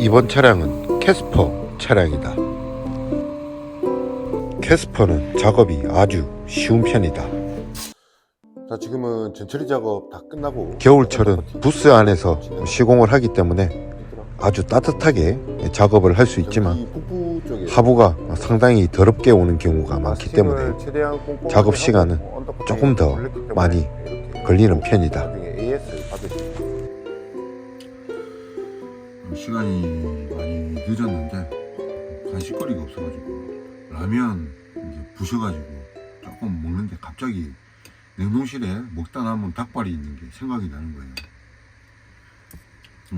이번 차량은 캐스퍼 차량이다. 캐스퍼는 작업이 아주 쉬운 편이다. 자, 지금은 전처리 작업 다 끝나고 겨울철은 부스 안에서 시공을 하기 때문에 아주 따뜻하게 작업을 할 수 있지만 하부가 상당히 더럽게 오는 경우가 많기 때문에 작업 시간은 조금 더 많이 걸리는 편이다. 시간이 많이 늦었는데 간식거리가 없어가지고 라면 이제 부셔가지고 조금 먹는데 갑자기 냉동실에 먹다 남은 닭발이 있는 게 생각이 나는 거예요.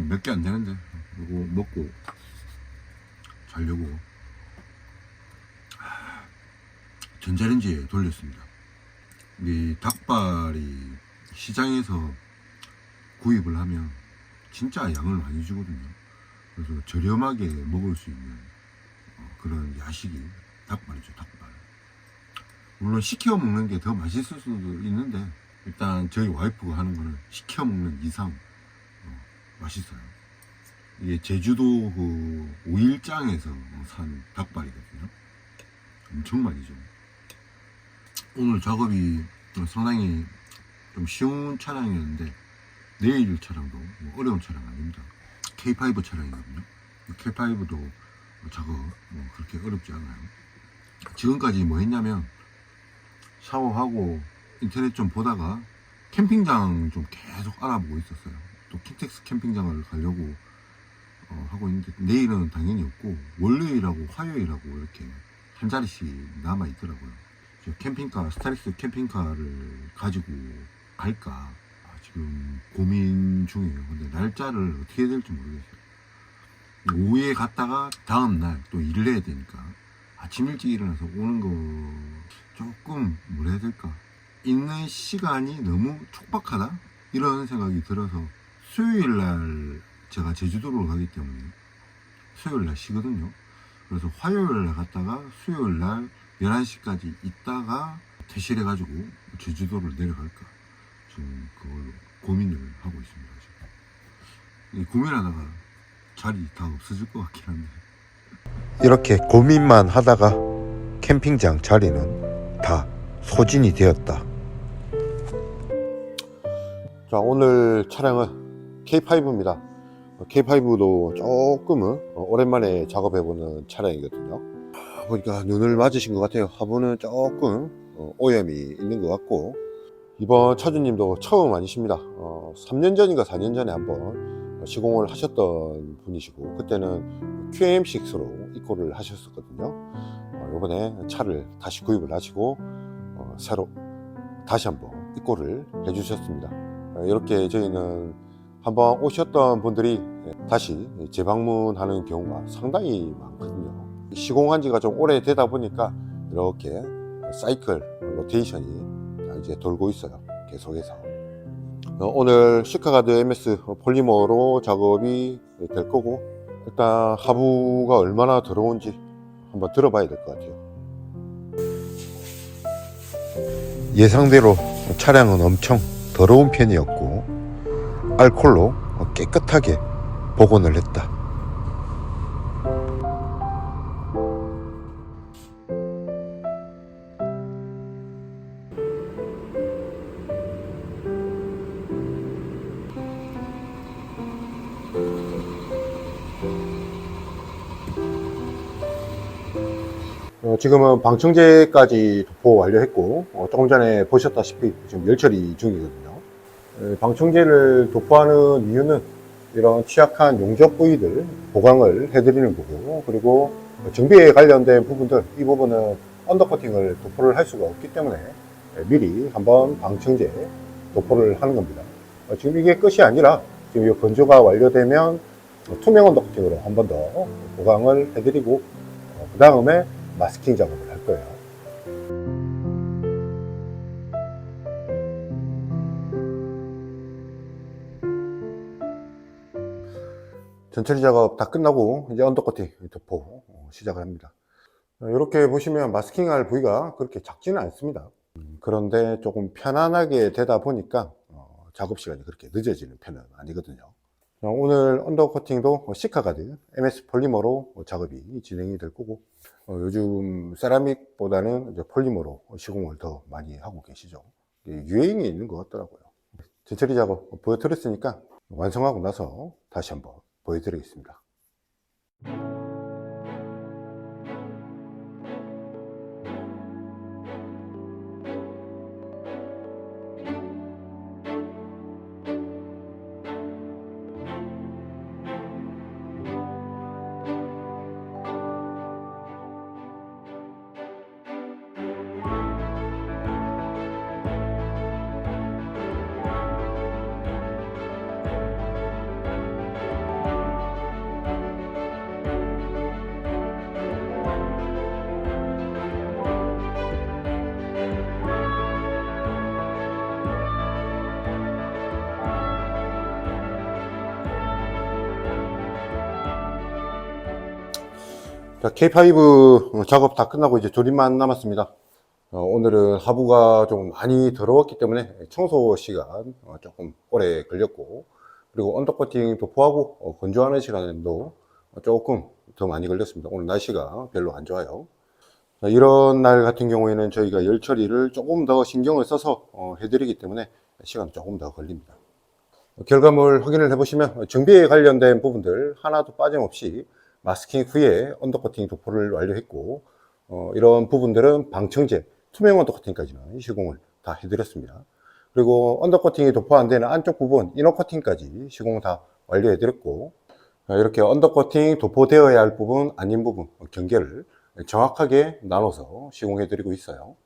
몇 개 안 되는데 이거 먹고 자려고 아, 전자레인지에 돌렸습니다. 이 닭발이 시장에서 구입을 하면 진짜 양을 많이 주거든요. 그래서 저렴하게 먹을 수 있는 어, 그런 야식이 닭발이죠, 닭발. 물론 시켜 먹는 게 더 맛있을 수도 있는데 일단 저희 와이프가 하는 거는 시켜 먹는 이상 어, 맛있어요. 이게 제주도 그 오일장에서 산 닭발이거든요. 엄청 많이죠. 오늘 작업이 상당히 좀 쉬운 차량이었는데 내일 차량도 뭐 어려운 차량 아닙니다. K5 차량이거든요. K5도 작업 뭐 그렇게 어렵지 않아요. 지금까지 뭐 했냐면 샤워하고 인터넷 좀 보다가 캠핑장 좀 계속 알아보고 있었어요. 또 킨텍스 캠핑장을 가려고 어, 하고 있는데 내일은 당연히 없고 월요일하고 화요일하고 이렇게 한 자리씩 남아 있더라고요. 저 캠핑카 스타렉스 캠핑카를 가지고 갈까 아, 지금 고민 중이에요. 근데 날짜를 어떻게 해야 될지 모르겠어요. 오후에 갔다가 다음 날 또 일을 해야 되니까 아침 일찍 일어나서 오는 거 조금 뭐라 해야 될까 있는 시간이 너무 촉박하다 이런 생각이 들어서 수요일 날 제가 제주도로 가기 때문에 수요일 날 쉬거든요. 그래서 화요일 날 갔다가 수요일 날 11시까지 있다가 퇴실해 가지고 제주도를 내려갈까 지금 그걸로 고민을 하고 있습니다. 지금. 이 고민하다가 자리 다 없어질 것 같긴 한데 이렇게 고민만 하다가 캠핑장 자리는 다 소진이 되었다. 자, 오늘 차량은 K5입니다. K5도 조금은 오랜만에 작업해보는 차량이거든요. 아, 보니까 눈을 맞으신 것 같아요. 하부는 조금 어, 오염이 있는 것 같고, 이번 차주님도 처음 아니십니다. 어, 3년 전인가 4년 전에 한번 시공을 하셨던 분이시고, 그때는 QM6로 입고를 하셨었거든요. 어, 이번에 차를 다시 구입을 하시고, 어, 새로 다시 한번 입고를 해주셨습니다. 어, 이렇게 저희는 한번 오셨던 분들이 다시 재방문하는 경우가 상당히 많거든요. 시공한 지가 좀 오래 되다 보니까 이렇게 사이클 로테이션이 이제 돌고 있어요. 계속해서. 어, 오늘 시카가드 MS 폴리머로 작업이 될 거고 일단 하부가 얼마나 더러운지 한번 들어봐야 될 것 같아요. 예상대로 차량은 엄청 더러운 편이었고 알콜로 깨끗하게 복원을 했다. 어, 지금은 방청제까지 도포 완료했고 어, 조금 전에 보셨다시피 지금 열처리 중이거든요. 에, 방청제를 도포하는 이유는 이런 취약한 용접 부위들 보강을 해드리는 거고 그리고 정비에 관련된 부분들 이 부분은 언더코팅을 도포를 할 수가 없기 때문에 에, 미리 한번 방청제 도포를 하는 겁니다. 어, 지금 이게 끝이 아니라 지금 이 건조가 완료되면 투명 언더코팅으로 한 번 더 보강을 해드리고 그 다음에 마스킹 작업을 할 거예요. 전처리 작업 다 끝나고 이제 언더커팅 도포 어, 시작을 합니다. 어, 이렇게 보시면 마스킹 할 부위가 그렇게 작지는 않습니다. 음, 그런데 조금 편안하게 되다 보니까 어, 작업 시간이 그렇게 늦어지는 편은 아니거든요. 어, 오늘 언더코팅도 시카가드 MS 폴리머로 작업이 진행이 될 거고 어, 요즘 세라믹보다는 이제 폴리머로 시공을 더 많이 하고 계시죠. 유행이 있는 것 같더라고요. 제 처리 작업 보여드렸으니까 완성하고 나서 다시 한번 보여드리겠습니다. 자, K5 작업 다 끝나고 이제 조립만 남았습니다. 어, 오늘은 하부가 좀 많이 더러웠기 때문에 청소 시간 어, 조금 오래 걸렸고, 그리고 언더코팅 도포하고 어, 건조하는 시간도 조금 더 많이 걸렸습니다. 오늘 날씨가 별로 안 좋아요. 자, 이런 날 같은 경우에는 저희가 열 처리를 조금 더 신경을 써서 어, 해드리기 때문에 시간 조금 더 걸립니다. 결과물 확인을 해보시면 정비에 관련된 부분들 하나도 빠짐없이 마스킹 후에 언더커팅 도포를 완료했고 어, 이런 부분들은 방청제 투명 언더커팅까지는 시공을 다 해드렸습니다. 그리고 언더커팅이 도포 안 되는 안쪽 부분 이너커팅까지 시공 다 완료해드렸고 자, 이렇게 언더커팅 도포되어야 할 부분 아닌 부분 경계를 정확하게 나눠서 시공해드리고 있어요.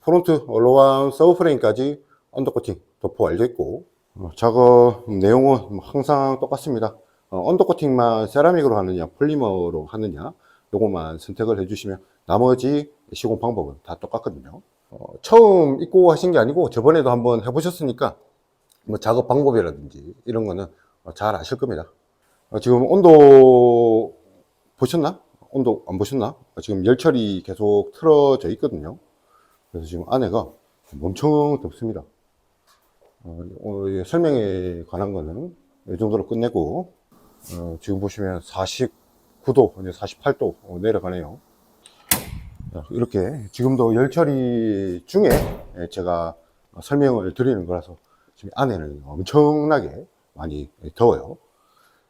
프론트 로왕 서브프레임까지 언더코팅 도포 완료했고 어, 작업 내용은 항상 똑같습니다. 어, 언더코팅만 세라믹으로 하느냐 폴리머로 하느냐 요것만 선택을 해주시면 나머지 시공 방법은 다 똑같거든요. 어, 처음 입고 하신 게 아니고 저번에도 한번 해보셨으니까 뭐 작업 방법이라든지 이런 거는 어, 잘 아실 겁니다. 어, 지금 온도 보셨나? 온도 안 보셨나? 어, 지금 열처리 계속 틀어져 있거든요. 그래서 지금 안에가 엄청 덥습니다. 어, 오늘 설명에 관한 거는 이 정도로 끝내고 어, 지금 보시면 49도, 48도 내려가네요. 자, 이렇게 지금도 열 처리 중에 제가 설명을 드리는 거라서 지금 안에는 엄청나게 많이 더워요.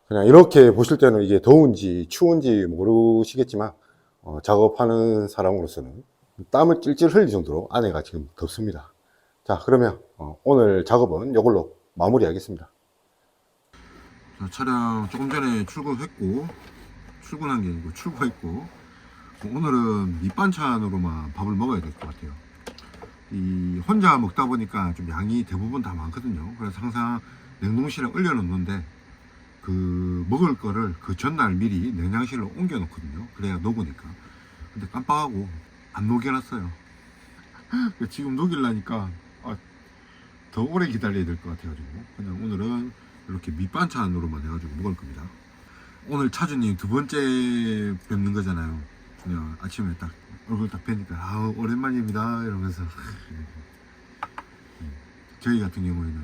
그냥 이렇게 보실 때는 이게 더운지 추운지 모르시겠지만 어, 작업하는 사람으로서는 땀을 찔찔 흘릴 정도로 안에가 지금 덥습니다. 자 그러면 어, 오늘 작업은 이걸로 마무리하겠습니다. 자, 차량 조금 전에 출근했고 출근한 게 아니고 출고했고 오늘은 밑반찬으로만 밥을 먹어야 될 것 같아요. 이 혼자 먹다 보니까 좀 양이 대부분 다 많거든요. 그래서 항상 냉동실에 얼려 놓는데 그 먹을 거를 그 전날 미리 냉장실로 옮겨 놓거든요. 그래야 녹으니까. 근데 깜빡하고 안 녹여놨어요. 지금 녹이려니까 아, 더 오래 기다려야 될 것 같아가지고 그냥 오늘은 이렇게 밑반찬으로만 해가지고 먹을 겁니다. 오늘 차주님 두 번째 뵙는 거잖아요. 그냥 아침에 딱 얼굴 딱 뵈니까 아 오랜만입니다 이러면서 음, 저희 같은 경우에는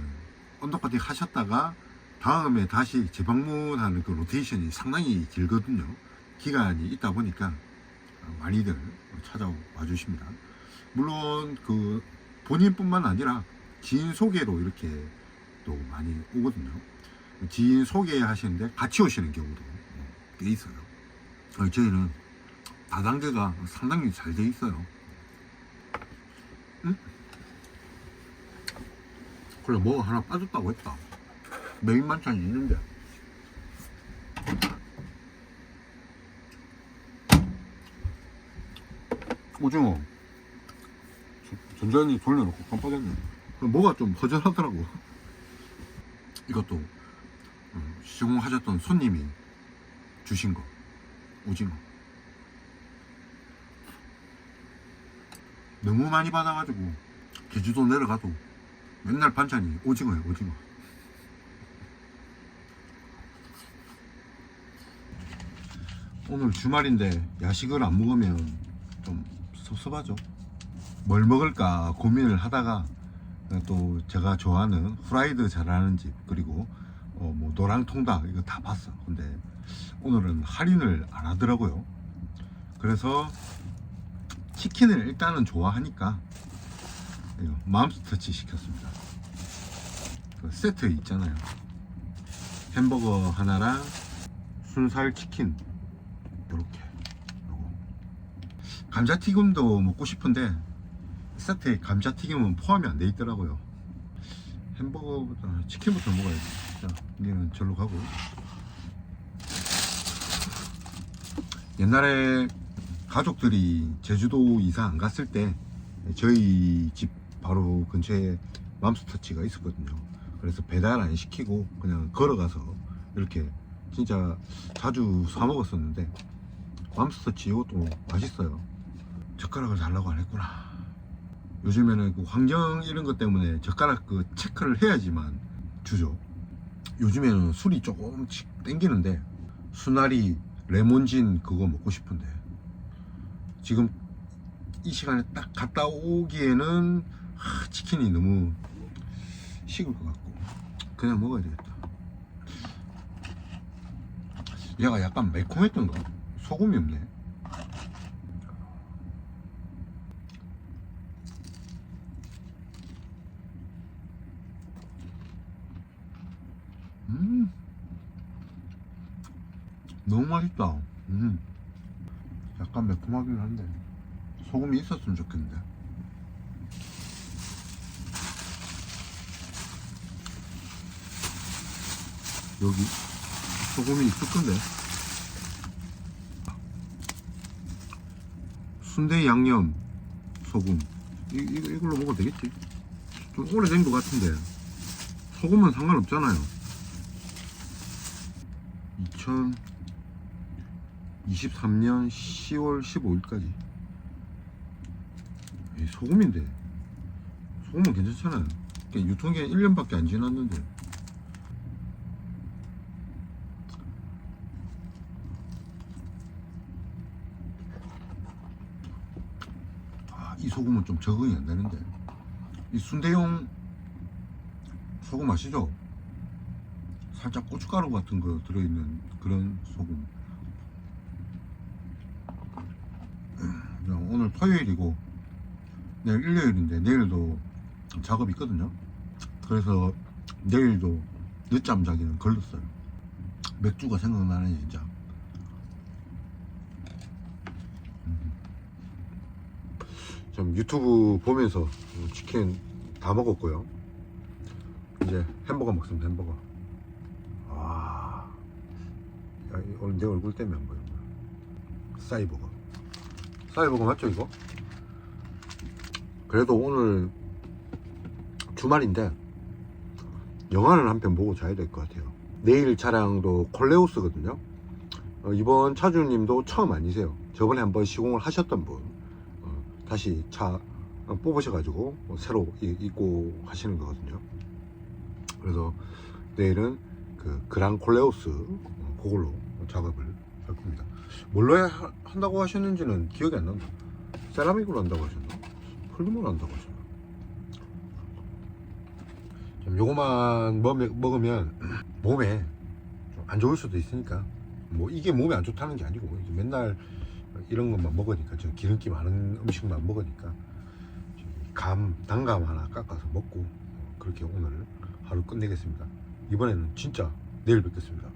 언더커팅 하셨다가 다음에 다시 재방문하는 그 로테이션이 상당히 길거든요. 기간이 있다 보니까 많이들 찾아와 주십니다. 물론 그 본인뿐만 아니라 지인 소개로 이렇게 또 많이 오거든요. 지인 소개하시는데 같이 오시는 경우도 꽤 있어요. 어, 저희는 다단계가 상당히 잘 돼 있어요. 응? 그래 뭐 하나 빠졌다고 했다. 메인 반찬이 있는데. 오징어. 전자레인지 돌려놓고 깜빡했네. 뭐가 좀 허전하더라고. 이것도 음, 시공하셨던 손님이 주신 거 오징어. 너무 많이 받아가지고 제주도 내려가도 맨날 반찬이 오징어예요 오징어. 오늘 주말인데 야식을 안 먹으면 좀 섭섭하죠. 뭘 먹을까 고민을 하다가 또 제가 좋아하는 후라이드 잘하는 집 그리고 어, 뭐 노랑 통닭 이거 다 봤어. 근데 오늘은 할인을 안 하더라고요. 그래서 치킨을 일단은 좋아하니까 이거 맘스터치 시켰습니다. 그 세트 있잖아요. 햄버거 하나랑 순살 치킨 요거 감자튀김도 먹고 싶은데 세트에 감자튀김은 포함이 안 돼 있더라고요. 햄버거보다 치킨부터 먹어야지. 자, 여기는 절로 가고. 옛날에 가족들이 제주도 이사 안 갔을 때 저희 집 바로 근처에 맘스터치가 있었거든요. 그래서 배달 안 시키고 그냥 걸어가서 이렇게 진짜 자주 사 먹었었는데 맘스터치 이것도 맛있어요. 젓가락을 달라고 안 했구나. 요즘에는 그 환경 이런 것 때문에 젓가락 그 체크를 해야지만 주죠. 요즘에는 술이 조금씩 땡기는데 수나리 레몬진 그거 먹고 싶은데 지금 이 시간에 딱 갔다 오기에는 하, 치킨이 너무 식을 것 같고 그냥 먹어야 되겠다. 얘가 약간 매콤했던가? 소금이 없네. 음. 너무 맛있다. 음. 약간 매콤하긴 한데 소금이 있었으면 좋겠는데. 여기 소금이 있을 건데. 순대 양념 소금 이, 이, 이걸로 먹어도 되겠지. 좀 오래된 것 같은데 소금은 상관없잖아요. 2023년 10월 15일까지. 소금인데. 소금은 괜찮잖아요. 유통기한 1년밖에 안 지났는데. 아, 이 소금은 좀 적응이 안 되는데. 이 순대용 소금 아시죠? 살짝 고춧가루 같은 거 들어있는 그런 소금. 음, 오늘 토요일이고 내일 일요일인데 내일도 작업이 있거든요. 그래서 내일도 늦잠 자기는 걸렸어요. 맥주가 생각나네 진짜. 음. 좀 유튜브 보면서 치킨 다 먹었고요. 이제 햄버거 먹습니다. 햄버거. 와, 야, 이- 오늘 내 얼굴 때문에 안 보여. 싸이버거. 싸이버거 맞죠 이거? 그래도 오늘 주말인데 영화를 한 편 보고 자야 될 것 같아요. 내일 차량도 콜레오스거든요. 어, 이번 차주님도 처음 아니세요. 저번에 한번 시공을 하셨던 분 어, 다시 차 어, 뽑으셔가지고 어, 새로 이- 입고 하시는 거거든요. 그래서 내일은 그 그랑 콜레오스 어, 그걸로 작업을 할 겁니다. 뭘로 해- 하- 한다고 하셨는지는 기억이 안 난다. 세라믹으로 한다고 하셨나? 폴리머로 한다고 하셨나? 먹, 먹으면 몸에 좀 안 좋을 수도 있으니까 뭐 이게 몸에 안 좋다는 게 아니고 맨날 이런 것만 먹으니까 좀 기름기 많은 음식만 먹으니까 감, 단감 하나 깎아서 먹고 어, 그렇게 오늘 하루 끝내겠습니다. 이번에는 진짜 내일 뵙겠습니다.